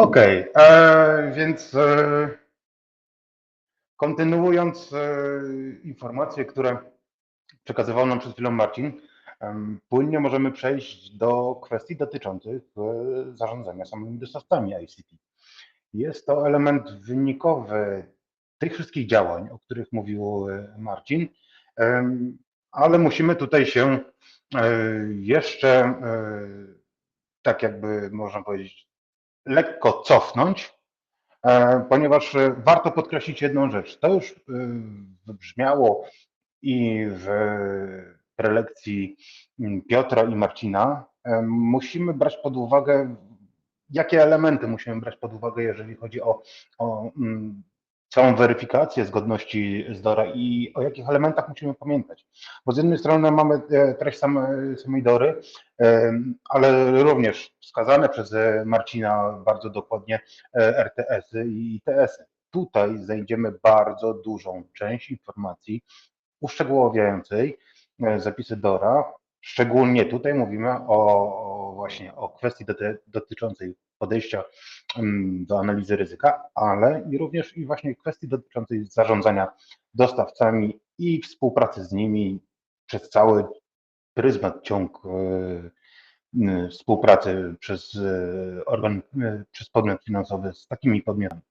Okej, e, więc e, kontynuując e, informacje, które przekazywał nam przed chwilą Marcin, em, płynnie możemy przejść do kwestii dotyczących e, zarządzania samymi dostawcami ICT. Jest to element wynikowy tych wszystkich działań, o których mówił e, Marcin, ale musimy tutaj się e, jeszcze, e, tak jakby można powiedzieć, lekko cofnąć, e, ponieważ e, warto podkreślić jedną rzecz. To już e, wybrzmiało i w prelekcji m, Piotra i Marcina. Musimy brać pod uwagę, jakie elementy musimy brać pod uwagę, jeżeli chodzi o, o mm, całą weryfikację zgodności z DORA i o jakich elementach musimy pamiętać. Bo z jednej strony mamy e, treść samej, samej DORY, em, ale również wskazane przez e, Marcina bardzo dokładnie e, RTS-y i ITS-y. Tutaj znajdziemy bardzo dużą część informacji uszczegółowiającej e, zapisy DORA. Szczególnie tutaj mówimy o, właśnie o kwestii doty, dotyczącej podejścia mm, do analizy ryzyka, ale i również i właśnie kwestii dotyczącej zarządzania dostawcami i współpracy z nimi przez cały pryzmat ciąg e, współpracy przez e, organ, e, przez podmiot finansowy z takimi podmiotami.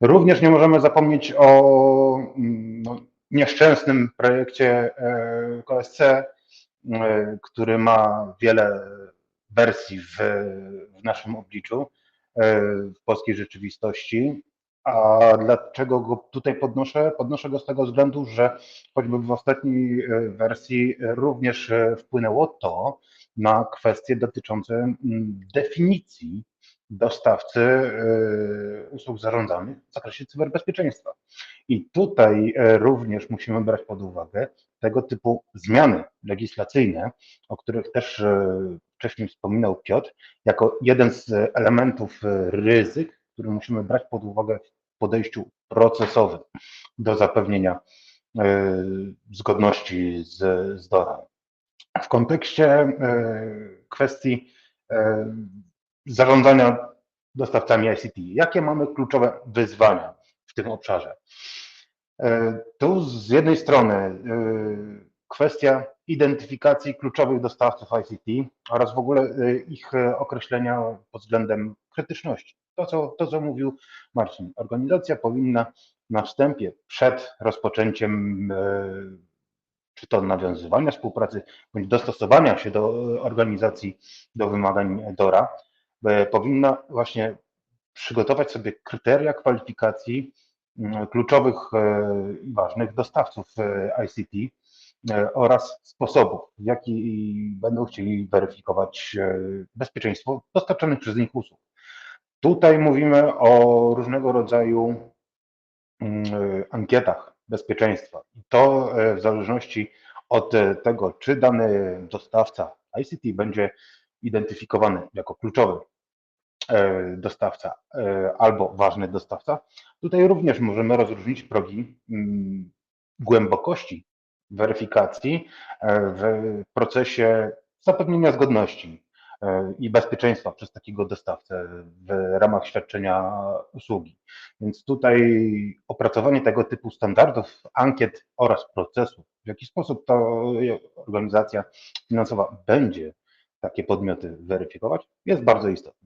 Również nie możemy zapomnieć o mm, no, nieszczęsnym projekcie KSC, który ma wiele wersji w, w naszym obliczu, e, w polskiej rzeczywistości. A dlaczego go tutaj podnoszę? Podnoszę go z tego względu, że choćby w ostatniej e, wersji również e, wpłynęło to na kwestie dotyczące definicji dostawcy e, usług zarządzanych w zakresie cyberbezpieczeństwa. I tutaj e, również musimy brać pod uwagę tego typu zmiany legislacyjne, o których też e, wcześniej wspominał Piotr, jako jeden z elementów e, ryzyk, który musimy brać pod uwagę w podejściu procesowym do zapewnienia e, zgodności z, z DORA. W kontekście kwestii zarządzania dostawcami ICT, jakie mamy kluczowe wyzwania w tym obszarze? E, Tu z jednej strony e, kwestia identyfikacji kluczowych dostawców ICT oraz w ogóle e, ich określenia pod względem krytyczności. To co, to, co mówił Marcin. Organizacja powinna na wstępie, przed rozpoczęciem czy to nawiązywania współpracy, bądź dostosowania się do organizacji, do wymagań DORA, powinna właśnie przygotować sobie kryteria kwalifikacji kluczowych e, i ważnych dostawców e, ICT e, oraz sposobów, w jaki będą chcieli weryfikować bezpieczeństwo dostarczanych przez nich usług. Tutaj mówimy o różnego rodzaju mm, ankietach bezpieczeństwa. I to w zależności od tego, czy dany dostawca ICT będzie identyfikowany jako kluczowy dostawca e, albo ważny dostawca, tutaj również możemy rozróżnić progi mm, głębokości weryfikacji e, w procesie zapewnienia zgodności e, i bezpieczeństwa przez takiego dostawcę w ramach świadczenia usługi. Więc tutaj opracowanie tego typu standardów, ankiet oraz procesów, w jaki sposób ta organizacja finansowa będzie takie podmioty weryfikować, jest bardzo istotne.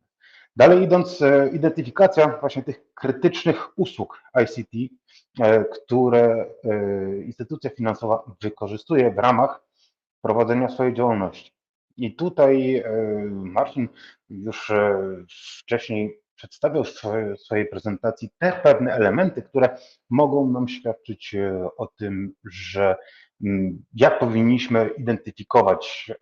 Dalej idąc, e, identyfikacja właśnie tych krytycznych usług ICT, e, które e, instytucja finansowa wykorzystuje w ramach prowadzenia swojej działalności. I tutaj Marcin już wcześniej przedstawiał w swojej- prezentacji te pewne elementy, które mogą nam świadczyć o tym, że mm, jak powinniśmy identyfikować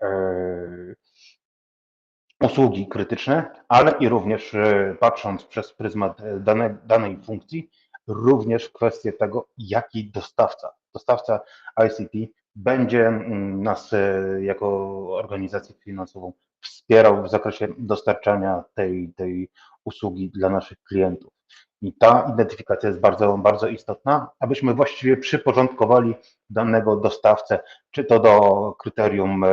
usługi krytyczne, ale i również e, patrząc przez pryzmat e, dane, danej funkcji, również kwestię tego, jaki dostawca, dostawca ICT będzie mm, nas e, jako organizację finansową wspierał w zakresie dostarczania tej, tej usługi dla naszych klientów. I ta identyfikacja jest bardzo, bardzo istotna, abyśmy właściwie przyporządkowali danego dostawcę, czy to do kryterium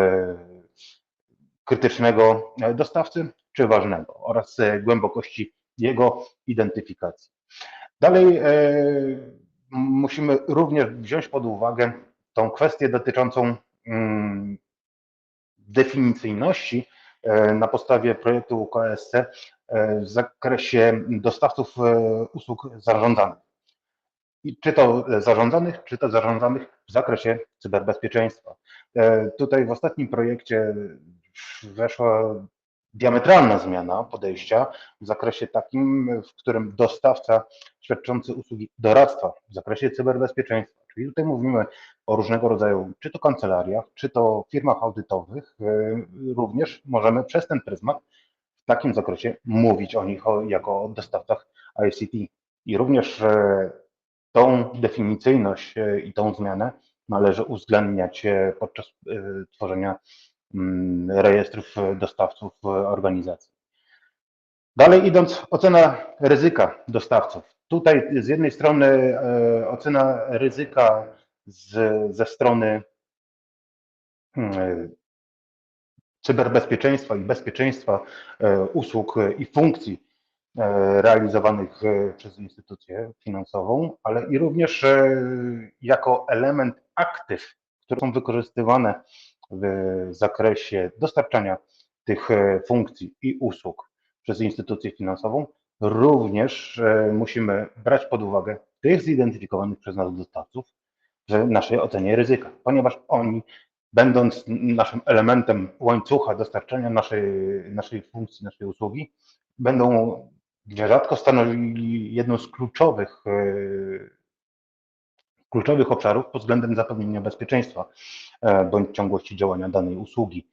krytycznego dostawcy, czy ważnego oraz e, głębokości jego identyfikacji. Dalej e, musimy również wziąć pod uwagę tą kwestię dotyczącą mm, definicyjności e, na podstawie projektu UKSC w zakresie dostawców usług zarządzanych. I czy to zarządzanych, czy to zarządzanych w zakresie cyberbezpieczeństwa. Tutaj w ostatnim projekcie weszła diametralna zmiana podejścia w zakresie takim, w którym dostawca świadczący usługi doradztwa w zakresie cyberbezpieczeństwa, czyli tutaj mówimy o różnego rodzaju, czy to kancelariach, czy to firmach audytowych, y, również możemy przez ten pryzmat w takim zakresie mówić o nich jako o dostawcach ICT. I również y, tą definicyjność y, i tą zmianę należy uwzględniać podczas tworzenia rejestrów dostawców organizacji. Dalej idąc, ocena ryzyka dostawców. Tutaj z jednej strony e, ocena ryzyka z, ze strony mm, cyberbezpieczeństwa i bezpieczeństwa e, usług i funkcji e, realizowanych przez instytucję finansową, ale i również jako element aktyw, które są wykorzystywane w zakresie dostarczania tych e, funkcji i usług przez instytucję finansową, również e, musimy brać pod uwagę tych zidentyfikowanych przez nas dostawców w naszej ocenie ryzyka, ponieważ oni, będąc naszym elementem łańcucha dostarczania naszej, naszej funkcji, naszej usługi, będą nierzadko stanowili jedną z kluczowych e, kluczowych obszarów pod względem zapewnienia bezpieczeństwa bądź ciągłości działania danej usługi,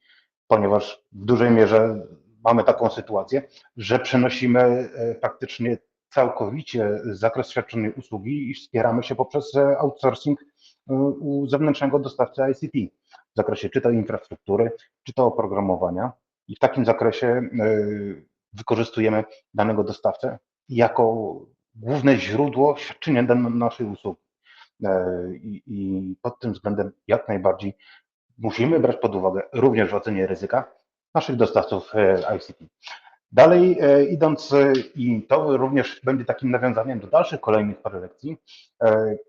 ponieważ w dużej mierze mamy taką sytuację, że przenosimy e, praktycznie całkowicie zakres świadczonej usługi i wspieramy się poprzez e, outsourcing u zewnętrznego dostawcy ICT w zakresie czy to infrastruktury, czy to oprogramowania. I w takim zakresie wykorzystujemy danego dostawcę jako główne źródło świadczenia naszej usługi. E, I, pod tym względem jak najbardziej musimy brać pod uwagę również w ocenie ryzyka naszych dostawców e, ICT. Dalej e, idąc, i to również będzie takim nawiązaniem do dalszych kolejnych prelekcji,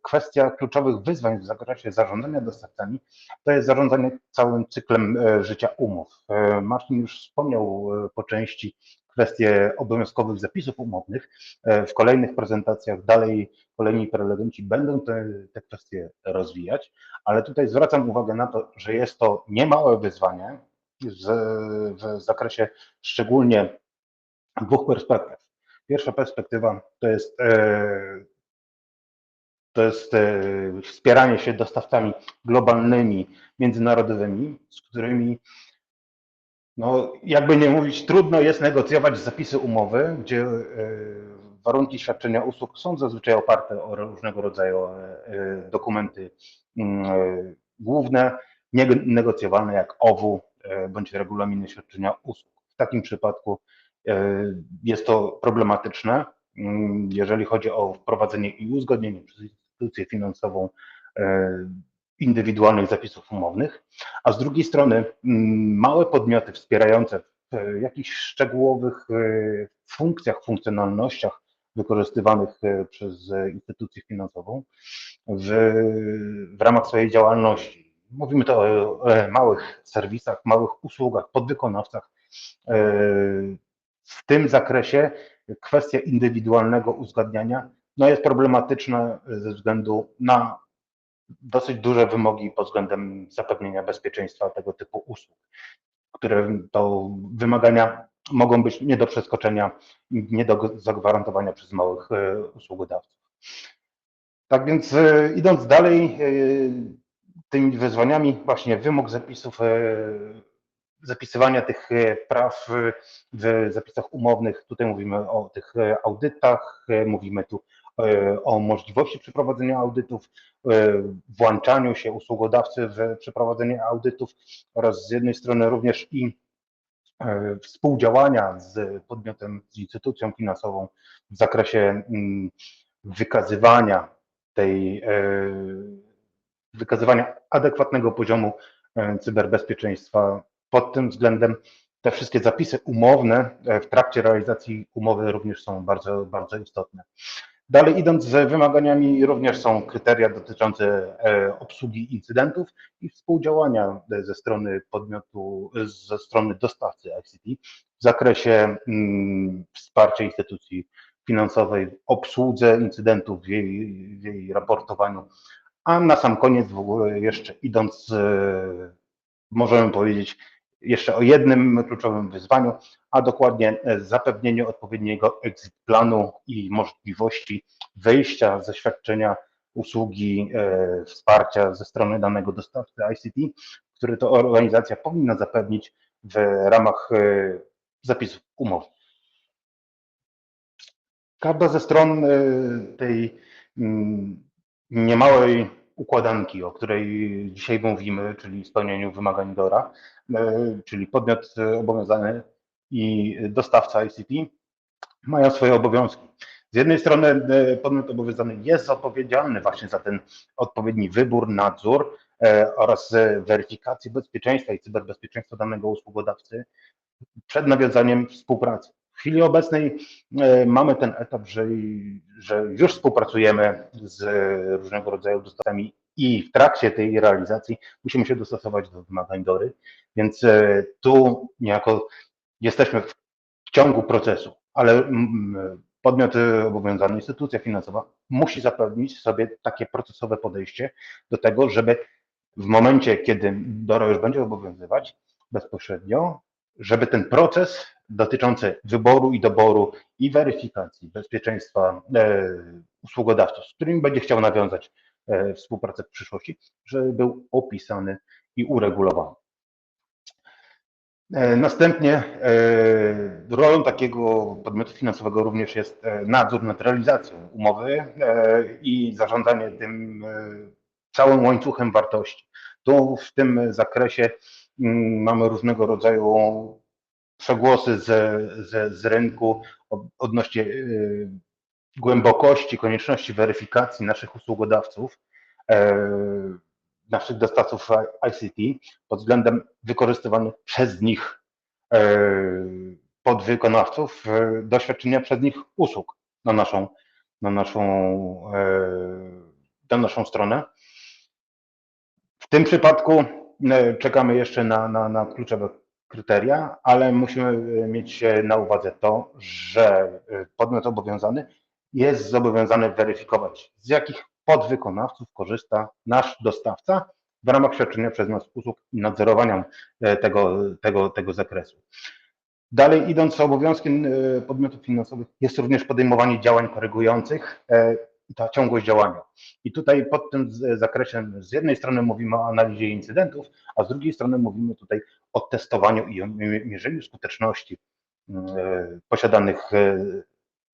kwestia kluczowych wyzwań w zakresie zarządzania dostawcami to jest zarządzanie całym cyklem życia umów. Marcin już wspomniał po części kwestie obowiązkowych zapisów umownych. E, w kolejnych prezentacjach dalej kolejni prelegenci będą te, te kwestie rozwijać, ale tutaj zwracam uwagę na to, że jest to niemałe wyzwanie w zakresie szczególnie dwóch perspektyw. Pierwsza perspektywa to jest e, to jest e, wspieranie się dostawcami globalnymi, międzynarodowymi, z którymi no, jakby nie mówić, trudno jest negocjować zapisy umowy, gdzie e, warunki świadczenia usług są zazwyczaj oparte o różnego rodzaju e, dokumenty mm, e, główne, nienegocjowalne jak OWU bądź regulaminy świadczenia usług. W takim przypadku jest to problematyczne, mm, jeżeli chodzi o wprowadzenie i uzgodnienie przez instytucję finansową indywidualnych zapisów umownych, a z drugiej strony mm, małe podmioty wspierające w jakichś szczegółowych e, funkcjach, funkcjonalnościach wykorzystywanych e, przez instytucję finansową w, w ramach swojej działalności. Mówimy to o, małych serwisach, małych usługach, podwykonawcach. E, w tym zakresie kwestia indywidualnego uzgadniania no jest problematyczna ze względu na dosyć duże wymogi pod względem zapewnienia bezpieczeństwa tego typu usług, które to wymagania mogą być nie do przeskoczenia, nie do zagwarantowania przez małych e, usługodawców. Tak więc e, idąc dalej, e, tymi wyzwaniami właśnie wymóg zapisów, zapisywania tych praw w zapisach umownych, tutaj mówimy o tych audytach, mówimy tu o możliwości przeprowadzenia audytów, e, włączaniu się usługodawcy w przeprowadzenie audytów oraz z jednej strony również i e, współdziałania z podmiotem, z instytucją finansową w zakresie mm, wykazywania tej, wykazywania adekwatnego poziomu cyberbezpieczeństwa. Pod tym względem te wszystkie zapisy umowne e, w trakcie realizacji umowy również są bardzo, bardzo istotne. Dalej idąc z wymaganiami również są kryteria dotyczące e, obsługi incydentów i współdziałania ze strony podmiotu, ze strony dostawcy ICT w zakresie mm, wsparcia instytucji finansowej w obsłudze incydentów, w jej, w jej raportowaniu. A na sam koniec jeszcze idąc, e, możemy powiedzieć jeszcze o jednym kluczowym wyzwaniu, a dokładnie e, zapewnieniu odpowiedniego exit planu i możliwości wyjścia ze świadczenia usługi e, wsparcia ze strony danego dostawcy ICT, który to organizacja powinna zapewnić w ramach zapisów umowy. Każda ze stron y, tej mm, niemałej układanki, o której dzisiaj mówimy, czyli spełnieniu wymagań DORA, y, czyli podmiot obowiązany i dostawca ICT, mają swoje obowiązki. Z jednej strony y, podmiot obowiązany jest odpowiedzialny właśnie za ten odpowiedni wybór, nadzór oraz weryfikację bezpieczeństwa i cyberbezpieczeństwa danego usługodawcy przed nawiązaniem współpracy. W chwili obecnej e, mamy ten etap, że, że już współpracujemy z różnego rodzaju dostawcami i w trakcie tej realizacji musimy się dostosować do wymagań DORY, więc e, tu niejako jesteśmy w ciągu procesu, ale podmiot obowiązany, instytucja finansowa musi zapewnić sobie takie procesowe podejście do tego, żeby w momencie, kiedy DORA już będzie obowiązywać bezpośrednio, żeby ten proces dotyczący wyboru i doboru i weryfikacji bezpieczeństwa e, usługodawców, z którymi będzie chciał nawiązać e, współpracę w przyszłości, żeby był opisany i uregulowany. E, następnie rolą takiego podmiotu finansowego również jest nadzór nad realizacją umowy i zarządzanie tym całym łańcuchem wartości. Tu w tym zakresie mamy różnego rodzaju przegłosy z, z, z rynku odnośnie y, głębokości, konieczności weryfikacji naszych usługodawców, e, naszych dostawców ICT pod względem wykorzystywanych przez nich e, podwykonawców doświadczenia przez nich usług na naszą, na naszą, e, na naszą stronę. W tym przypadku czekamy jeszcze na, na, na kluczowe kryteria, ale musimy e, mieć na uwadze to, że e, podmiot obowiązany jest zobowiązany weryfikować, z jakich podwykonawców korzysta nasz dostawca w ramach świadczenia przez nas usług i nadzorowania e, tego, tego, tego zakresu. Dalej idąc, obowiązkiem podmiotów finansowych jest również podejmowanie działań korygujących i ta ciągłość działania. I tutaj pod tym zakresem z jednej strony mówimy o analizie incydentów, a z drugiej strony mówimy tutaj o testowaniu i o mierzeniu skuteczności mm, e, posiadanych e,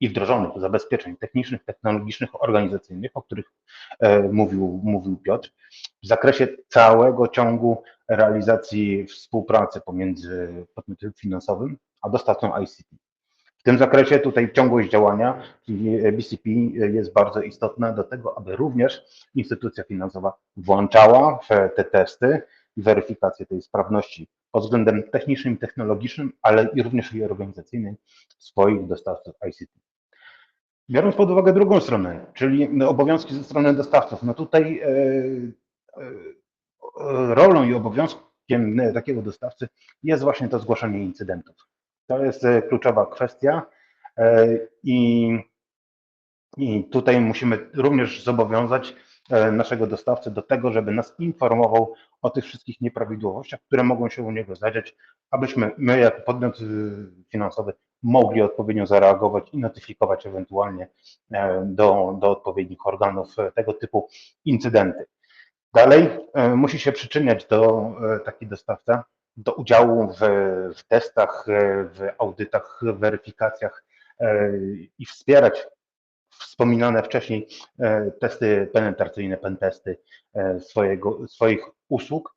i wdrożonych zabezpieczeń technicznych, technologicznych, organizacyjnych, o których e, mówił, mówił Piotr, w zakresie całego ciągu realizacji współpracy pomiędzy podmiotem finansowym a dostawcą ICT. W tym zakresie tutaj ciągłość działania, BCP jest bardzo istotna do tego, aby również instytucja finansowa włączała w te testy i weryfikację tej sprawności pod względem technicznym, technologicznym, ale i również i organizacyjnym swoich dostawców ICT. Biorąc pod uwagę drugą stronę, czyli obowiązki ze strony dostawców, no tutaj e, e, rolą i obowiązkiem takiego dostawcy jest właśnie to zgłaszanie incydentów. To jest e, kluczowa kwestia i, i tutaj musimy również zobowiązać naszego dostawcę do tego, żeby nas informował o tych wszystkich nieprawidłowościach, które mogą się u niego zadziać, abyśmy my jako podmiot y, finansowy mogli odpowiednio zareagować i notyfikować ewentualnie e, do, do odpowiednich organów e, tego typu incydenty. Dalej e, musi się przyczyniać do taki dostawca do udziału w, w testach, w audytach, weryfikacjach i wspierać wspominane wcześniej e, testy penetracyjne, pentesty e, swojego, swoich usług,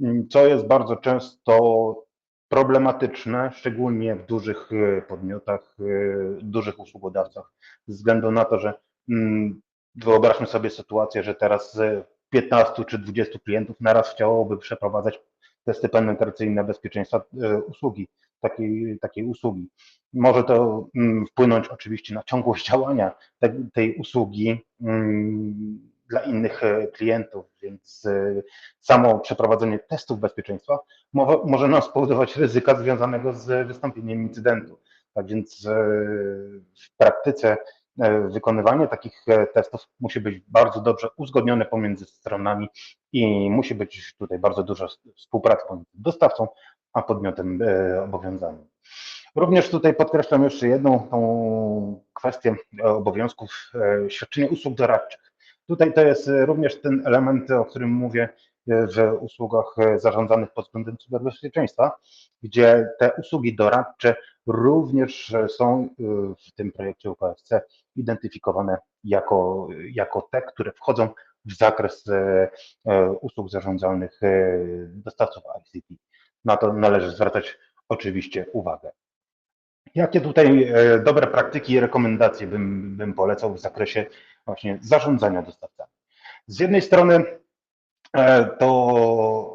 mm, co jest bardzo często problematyczne, szczególnie w dużych e, podmiotach, dużych usługodawcach, ze względu na to, że mm, wyobraźmy sobie sytuację, że teraz 15 czy 20 klientów naraz chciałoby przeprowadzać testy penetracyjne bezpieczeństwa e, usługi, takiej, takiej usługi. Może to mm, wpłynąć oczywiście na ciągłość działania te, tej usługi mm, dla innych e, klientów, więc e, samo przeprowadzenie testów bezpieczeństwa mo, może nam spowodować ryzyka związanego z wystąpieniem incydentu. Tak więc w praktyce wykonywanie takich e, testów musi być bardzo dobrze uzgodnione pomiędzy stronami i musi być tutaj bardzo duża współpraca pomiędzy dostawcą a podmiotem obowiązanym. Również tutaj podkreślam jeszcze jedną tą kwestię obowiązków świadczenia usług doradczych. Tutaj to jest również ten element, o którym mówię w usługach zarządzanych pod względem cyberbezpieczeństwa, gdzie te usługi doradcze również są w tym projekcie UKFC identyfikowane jako, jako te, które wchodzą w zakres usług zarządzalnych dostawców ICT. Na to należy zwracać oczywiście uwagę. Jakie tutaj dobre praktyki i rekomendacje bym, bym polecał w zakresie właśnie zarządzania dostawcami? Z jednej strony to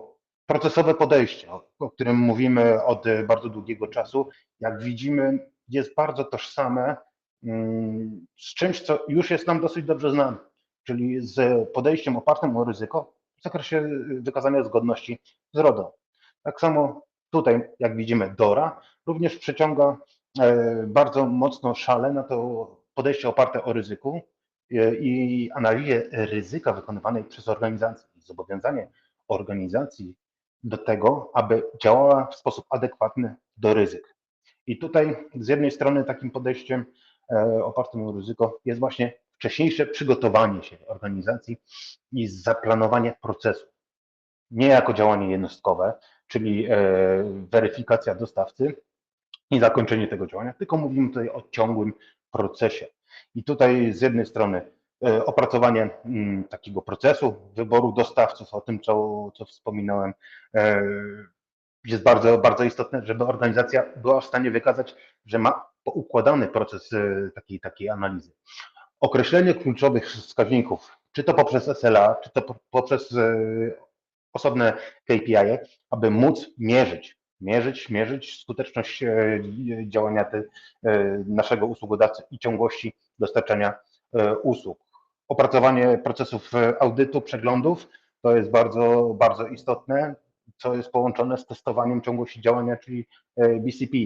procesowe podejście, o którym mówimy od bardzo długiego czasu, jak widzimy, jest bardzo tożsame mm, z czymś, co już jest nam dosyć dobrze znane, czyli z podejściem opartym o ryzyko w zakresie wykazania zgodności z RODO. Tak samo tutaj, jak widzimy, DORA również przyciąga e, bardzo mocno szale na to podejście oparte o ryzyku e, i analizę ryzyka wykonywanej przez organizację zobowiązanie organizacji do tego, aby działała w sposób adekwatny do ryzyk. I tutaj z jednej strony takim podejściem e, opartym o ryzyko jest właśnie wcześniejsze przygotowanie się organizacji i zaplanowanie procesu. Nie jako działanie jednostkowe, czyli e, weryfikacja dostawcy i zakończenie tego działania, tylko mówimy tutaj o ciągłym procesie. I tutaj z jednej strony opracowanie mm, takiego procesu wyboru dostawców, o tym, co, co wspominałem, e, jest bardzo, bardzo istotne, żeby organizacja była w stanie wykazać, że ma poukładany proces e, takiej, takiej analizy. Określenie kluczowych wskaźników, czy to poprzez SLA, czy to poprzez osobne KPI, aby móc mierzyć, mierzyć, mierzyć skuteczność działania naszego usługodawcy i ciągłości dostarczania usług opracowanie procesów e, audytu, przeglądów. To jest bardzo, bardzo istotne, co jest połączone z testowaniem ciągłości działania, czyli e, BCP,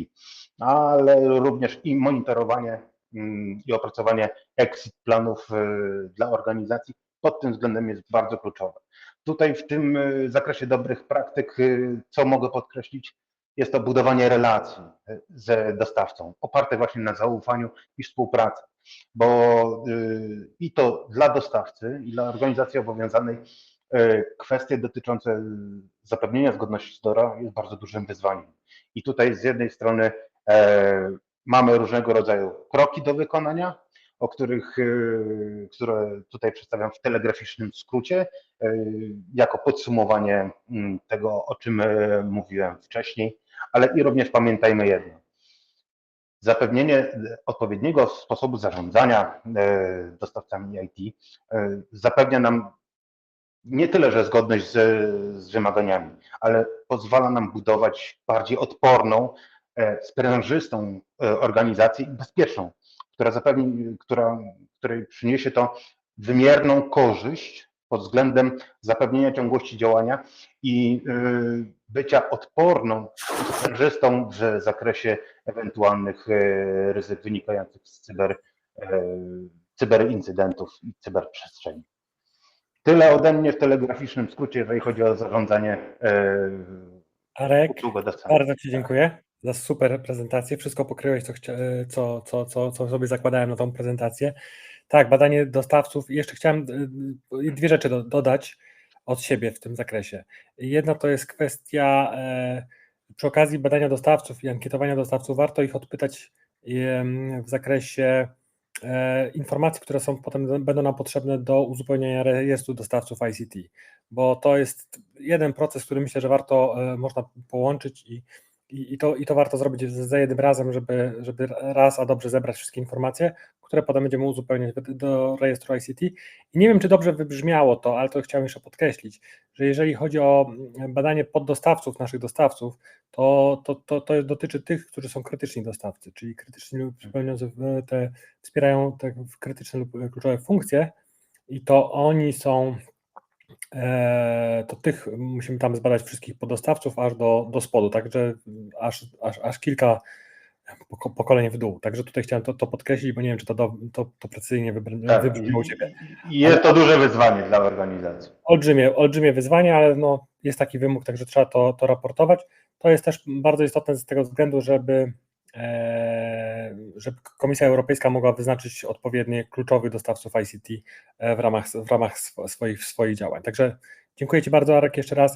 ale również i monitorowanie mm, i opracowanie exit planów e, dla organizacji pod tym względem jest bardzo kluczowe. Tutaj w tym zakresie dobrych praktyk, co mogę podkreślić, jest to budowanie relacji z dostawcą, oparte właśnie na zaufaniu i współpracy bo y, i to dla dostawcy, i dla organizacji obowiązanej y, kwestie dotyczące zapewnienia zgodności z DORA jest bardzo dużym wyzwaniem. I tutaj z jednej strony e, mamy różnego rodzaju kroki do wykonania, o których, y, które tutaj przedstawiam w telegraficznym skrócie, jako podsumowanie mm, tego, o czym e, mówiłem wcześniej, ale i również pamiętajmy jedno. Zapewnienie odpowiedniego sposobu zarządzania e, dostawcami IT e, zapewnia nam nie tyle, że zgodność z, z wymaganiami, ale pozwala nam budować bardziej odporną, e, sprężystą organizację i bezpieczną, która zapewni, która, której przyniesie to wymierną korzyść pod względem zapewnienia ciągłości działania i y, bycia odporną, sprężystą w zakresie ewentualnych y, ryzyk wynikających z cyber, y, cyberincydentów i cyberprzestrzeni. Tyle ode mnie w telegraficznym skrócie, jeżeli chodzi o zarządzanie Arek, bardzo Ci dziękuję za super prezentację. Wszystko pokryłeś, co, co, co, co, co sobie zakładałem na tą prezentację. Tak, badanie dostawców. Jeszcze chciałem y, y, dwie rzeczy do, dodać od siebie w tym zakresie. Jedna to jest kwestia e, przy okazji badania dostawców i ankietowania dostawców, warto ich odpytać w zakresie e, informacji, które są potem będą nam potrzebne do uzupełnienia rejestru dostawców ICT, bo to jest jeden proces, który myślę, że warto e, można połączyć i, i, i, to, i to warto zrobić za jednym razem, żeby, żeby raz a dobrze zebrać wszystkie informacje, które potem będziemy uzupełniać do- rejestru ICT. I nie wiem, czy dobrze wybrzmiało to, ale to chciałem jeszcze podkreślić, że jeżeli chodzi o mm, badanie poddostawców, naszych dostawców, to, to, to, to dotyczy tych, którzy są krytyczni dostawcy, czyli krytyczni lub spełniający w- te, wspierają te krytyczne lub kluczowe funkcje i to oni są, e, to tych musimy tam zbadać wszystkich poddostawców aż do, do spodu, także aż, aż, aż kilka poko- pokoleń w dół. Także tutaj chciałem to, to podkreślić, bo nie wiem, czy to, do, to, to precyzyjnie Tak, wybrzmiało u Ciebie. Jest to duże wyzwanie dla organizacji. Olbrzymie, olbrzymie wyzwanie, ale no, jest taki wymóg, także trzeba to, to raportować. To jest też bardzo istotne z tego względu, żeby, e, żeby Komisja Europejska mogła wyznaczyć odpowiednie kluczowych dostawców ICT e, w ramach, w ramach swo- swoich, swoich działań. Także dziękuję Ci bardzo, Arek, jeszcze raz.